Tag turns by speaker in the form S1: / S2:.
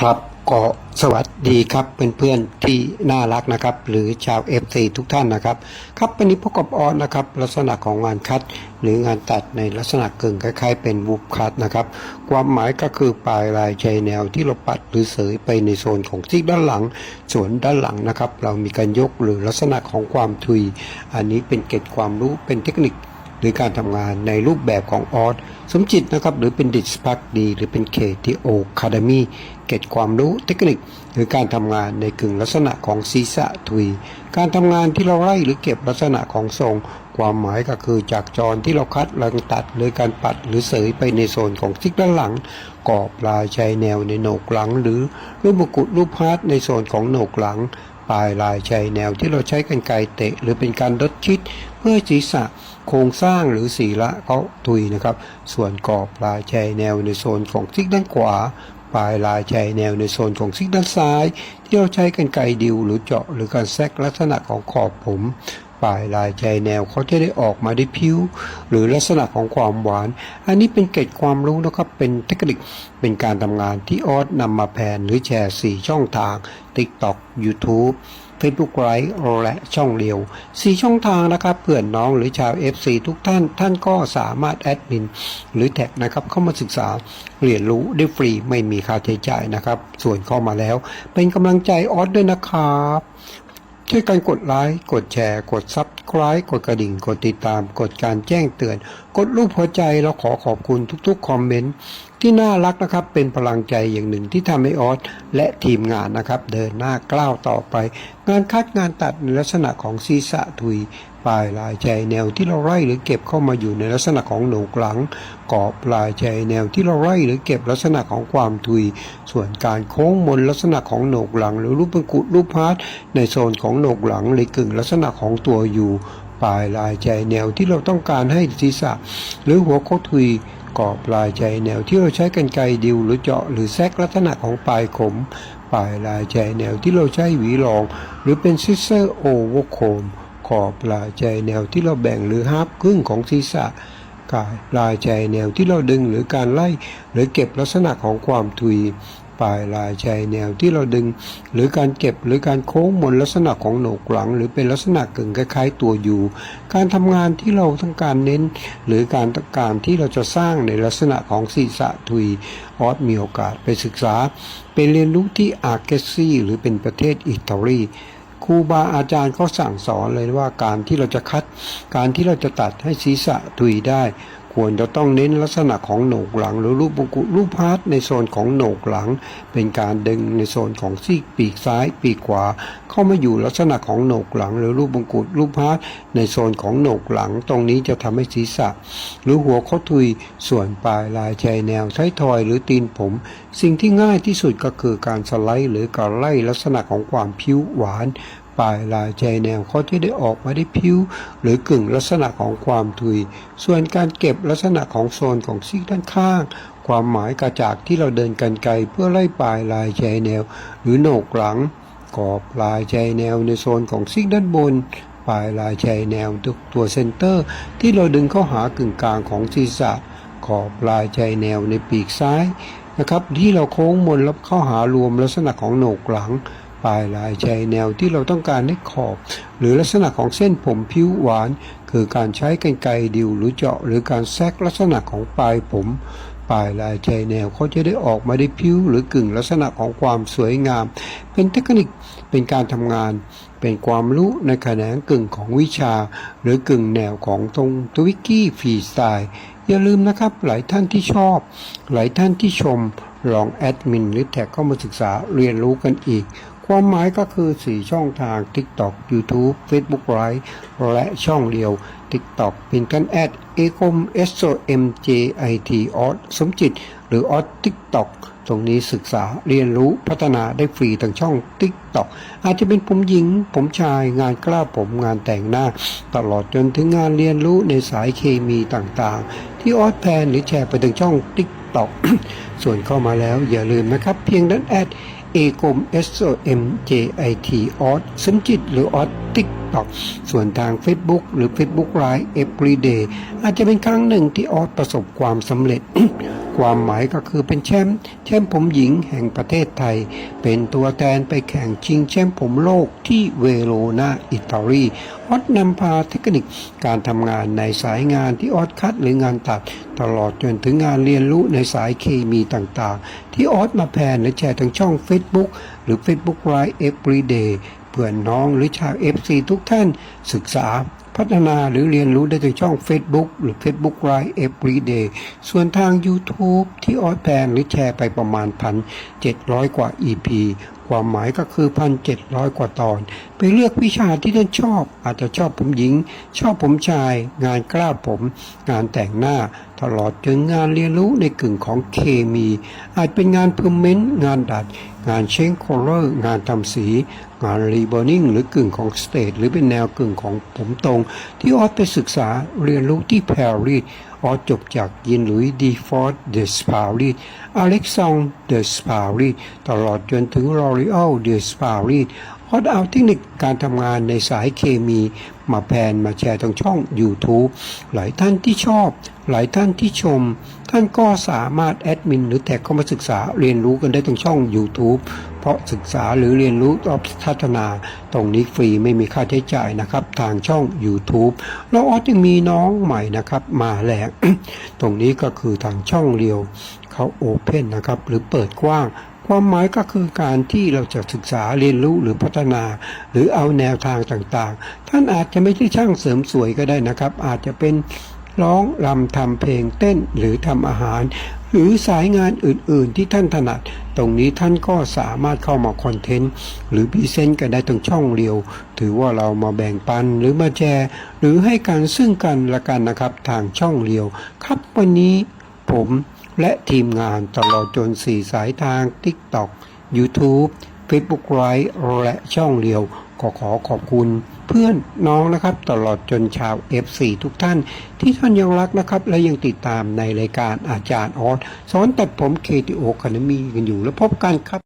S1: ครับก็สวัสดีครับเพื่อนๆที่น่ารักนะครับ หรือชาว FC ทุกท่านนะครับ ครับวันนี้พบกับออสนะครับ ลักษณะของงานคัด หรืองานตัดในลักษณะกึ่งคล้าย ๆ เป็นวูบคัดนะครับ ความหมายก็คือปลายลายใจแนวที่เราปัดหรือเสยไปในโซนของซีกด้านหลัง ส่วนด้านหลังนะครับ เรามีการยกหรือลักษณะของความทุย อันนี้เป็นเกร็ดความรู้เป็นเทคนิค หรือการทำงานในรูปแบบของออสสมจิตนะครับหรือเป็นดิสพักดี หรือเป็นเคทีโอคาเดมีเก็ตความรู้เทคนิค หรือการทำงานในกึ่งลักษณะของศีรษะทุย การทำงานที่เราไล่หรือเก็บลักษณะของทรง ความหมายก็คือจากจรที่เราคัดลังตัด หรือการปัดหรือเสยไปในโซนของซิกด้านหลังกรอบลายชายแนวในโหนกหลัง หรือรูปมกุฎรูปพาร์ทในโซนของโหนกหลัง ปลายลายชายแนวที่เราใช้กันไกลเตะ หรือเป็นการดดชิดเพื่อศีรษะโครงสร้างหรือศีระเขาทุยนะครับ ส่วนกรอบลายชายแนวในโซนของซิกด้านขวาปลายลายชายแนวในโซนของซิกด้านซ้าย ที่เราใช้กันไกลดิวหรือเจาะหรือการแซกลักษณะของขอบผม ปลายลายชายแนวเขาจะได้ออกมาได้ผิว หรือลักษณะของความหวาน อันนี้เป็นเกร็ดความรู้นะครับเป็นเทคนิคเป็นการทำงานที่ออสนำมาแผนหรือแชร์ 4 ช่องทาง TikTok YouTube Facebook ไลฟ์และช่องเดียว 4 ช่องทางนะครับเพื่อนน้องหรือชาว FC ทุกท่าน ท่านก็สามารถแอดมิน หรือแท็กนะครับเข้ามาศึกษาเรียนรู้ได้ฟรีไม่มีค่าใช้จ่ายนะครับ ส่วนเข้ามาแล้ว เป็นกำลังใจออสด้วยนะครับ ช่วยกันกดไลค์ กดแชร์ กดซับสไคร b ์กดกระดิ่ง กดติดตาม กดการแจ้งเตือน กดรูปหัวใจแล้วขอขอบคุณทุกๆ คอมเมนต์ที่น่ารักนะครับ เป็นพลังใจอย่างหนึ่งที่ทำให้ออสและทีมงานนะครับ เดินหน้าก้าวต่อไป งานคัดงานตัดในลักษณะของศีรษะทุย ปลายลายใจแนวที่เราไล่หรือเก็บเข้ามาอยู่ในลักษณะของโหนกหลังกรอบปลายใจแนวที่เราไล่หรือเก็บลักษณะของความทุย ส่วนการโค้งมนลักษณะของโหนกหลัง หรือรูปเป็นกุฎรูปพาร์ทในโซนของโหนกหลังหรือกึ่งลักษณะของตัวอยู่ปลายลายใจแนวที่เราต้องการให้ศีรษะ หรือหัวโคทุยกรอบลายใจแนวที่เราใช้กันไกดิวหรือเจาะหรือแซกลักษณะของปลายขม ปลายลายใจแนวที่เราใช้หวีรอง หรือเป็นซิสเซอร์โอเวอร์โคม ขอบลายใจแนวที่เราแบ่งหรือฮาร์ปครึ่งของศีรษะกายลายใจแนวที่เราดึงหรือการไล่หรือเก็บลักษณะของความทุยปลายลายใจแนวที่เราดึง หรือการเก็บหรือการโค้งมนลักษณะของโหนกหลัง หรือเป็นลักษณะกึ่งคล้ายๆตัวอยู่ การทำงานที่เราต้องการเน้น หรือการต้องการที่เราจะสร้างในลักษณะของศีรษะทุยออสมีโอกาสไปศึกษา เป็นเรียนรู้ที่อาร์เกซีหรือเป็นประเทศอิตาลี ครูบาอาจารย์เขาสั่งสอนเลยว่าการที่เราจะคัด การที่เราจะตัดให้ศีรษะทุยได้ ควรจะต้องเน้นลักษณะของโหนกหลัง หรือรูปมงกุฎรูปพาร์ทในโซนของโหนกหลัง เป็นการดึงในโซนของซีกปีกซ้าย ปีกขวา เข้ามาอยู่ลักษณะของโหนกหลัง หรือรูปมงกุฎรูปพาร์ทในโซนของโหนกหลัง ตรงนี้จะทำให้ศีรษะ หรือหัวเขาทุยส่วนปลายลายชายแนวใช้ทอยหรือตีนผม สิ่งที่ง่ายที่สุดก็คือการสไลด์หรือการไล่ลักษณะของความผิวหวาน ปลายลายใจแนวเขาจะได้ออกมาได้ผิวหรือกึ่งลักษณะของความทุย ส่วนการเก็บลักษณะของโซนของซีกด้านข้าง ความหมายกระจากที่เราเดินกันไกลเพื่อไล่ปลายลายใจแนว หรือโหนกหลังกรอบลายใจแนวในโซนของซีกด้านบนปลายลายใจแนวตัวเซนเตอร์ ที่เราดึงเข้าหากึ่งกลางของศีรษะขอบลายใจแนวในปีกซ้ายนะครับที่เราโค้งมนแล้วเข้าหารวมลักษณะของโหนกหลัง ปลายลายชายแนวที่เราต้องการให้ขอบ หรือลักษณะของเส้นผมผิวหวาน คือการใช้กรรไกรดิวหรือเจาะ หรือการแทรกลักษณะของปลายผมปลายลายชายแนวเขาจะได้ออกมาได้ผิวหรือกึ่งลักษณะของความสวยงาม เป็นเทคนิคเป็นการทำงาน เป็นความรู้ในแขนงกึ่งของวิชา หรือกึ่งแนวของตรงทวิกกี้ฟรีสไตล์อย่าลืมนะครับ หลายท่านที่ชอบ หลายท่านที่ชม ลองแอดมินหรือแท็กเข้ามาศึกษาเรียนรู้กันอีก ความหมายก็คือ 4 ช่องทาง TikTok YouTube Facebook Live และช่องเดียว TikTok เป็นกันแอดเอคม S O M J I T ออสสมจิต หรือออส TikTok ตรงนี้ศึกษาเรียนรู้พัฒนาได้ฟรีทางช่อง TikTok อาจจะเป็นผมหญิง ผมชายงานกล้าผมงานแต่งหน้า ตลอดจนถึงงานเรียนรู้ในสายเคมีต่างๆ ที่ออสแพนหรือแชร์ไปถึงช่อง TikTok ส่วนเข้ามาแล้วอย่าลืมนะครับ เพียงนั้นแอดเอกม S O M J I T ออสสมจิตหรือออสติ๊กตอกส่วนทาง Facebook หรือ Facebook Live Everyday อาจจะเป็นครั้งหนึ่งที่ออสประสบความสำเร็จ ความหมายก็คือเป็นแชมป์แชมป์ผมหญิงแห่งประเทศไทย เป็นตัวแทนไปแข่งชิงแชมป์ผมโลกที่เวโรนาอิตาลีออสนำพาเทคนิคการทำงานในสายงานที่ออสคัดหรืองานตัด ตลอดจนถึงงานเรียนรู้ในสายเคมีต่างๆ ที่ออสมาแพนและแชร์ทางช่อง Facebook หรือ Facebook Live Everyday เพื่อนน้องหรือชาว FC ทุกท่านศึกษา พัฒนาหรือเรียนรู้ได้ทางช่อง Facebook หรือ Facebook Live Everyday ส่วนทาง YouTube ที่ออสแพนหรือแชร์ไปประมาณ 1,700 กว่า EP ความหมายก็คือ 1,700 กว่าตอน ไปเลือกวิชาที่ท่านชอบ อาจจะชอบผมหญิง ชอบผมชาย งานกล้าผม งานแต่งหน้า ตลอดจนงานเรียนรู้ในกึ่งของเคมี อาจเป็นงานพิมพ์เมนต์งานดัด งานเช้งโคลเลอร์งานทำสี งานรีบอนิ่งหรือกึ่งของสเตทหรือเป็นแนวกึ่งของผมตรง ที่ออสไปศึกษาเรียนรู้ที่ปารีสออสจบจากยินหลุยดีฟอร์ดเดสปารีสอเล็กซองเดสปารีสตลอดจนถึงลอรีอัลเดสปารีสออสเอาเทคนิคการทำงานในสายเคมี มาแพนมาแชร์ทางช่อง YouTube หลายท่านที่ชอบ หลายท่านที่ชม ท่านก็สามารถแอดมินหรือแท็กเข้ามาศึกษาเรียนรู้กันได้ทางช่อง YouTube เพราะศึกษาหรือเรียนรู้รอบพัฒนา ตรงนี้ฟรีไม่มีค่าใช้จ่ายนะครับ ทางช่อง YouTube แล้วออสยังมีน้องใหม่นะครับ มาแล้วตรงนี้ก็คือทางช่องเรียวเขาโอเพนนะครับ หรือเปิดกว้างความหมายก็คือการที่เราจะศึกษาเรียนรู้หรือพัฒนา หรือเอาแนวทางต่างๆ ท่านอาจจะไม่ใช่ช่างเสริมสวยก็ได้นะครับ อาจจะเป็น ร้องรำทำเพลงเต้นหรือทำอาหาร หรือสายงานอื่นๆ ที่ท่านถนัด ตรงนี้ท่านก็สามารถเข้ามาคอนเทนต์หรือพรีเซนต์กันได้ตรงช่องเรียว ถือว่าเรามาแบ่งปันหรือมาแชร์หรือให้การซึ่งกันละกันนะครับทางช่องเรียว ครับวันนี้ผมและทีมงานตลอดจนสี่สายทาง TikTok YouTube Facebook Live และช่องเรียว ก็ขอขอบคุณเพื่อนน้องนะครับ ตลอดจนชาว F4 ทุกท่าน ที่ท่านยังรักนะครับ และยังติดตามในรายการอาจารย์ออสสอนตัดผม KTO ค a นมีกันอยู่แล้วพบกันครับ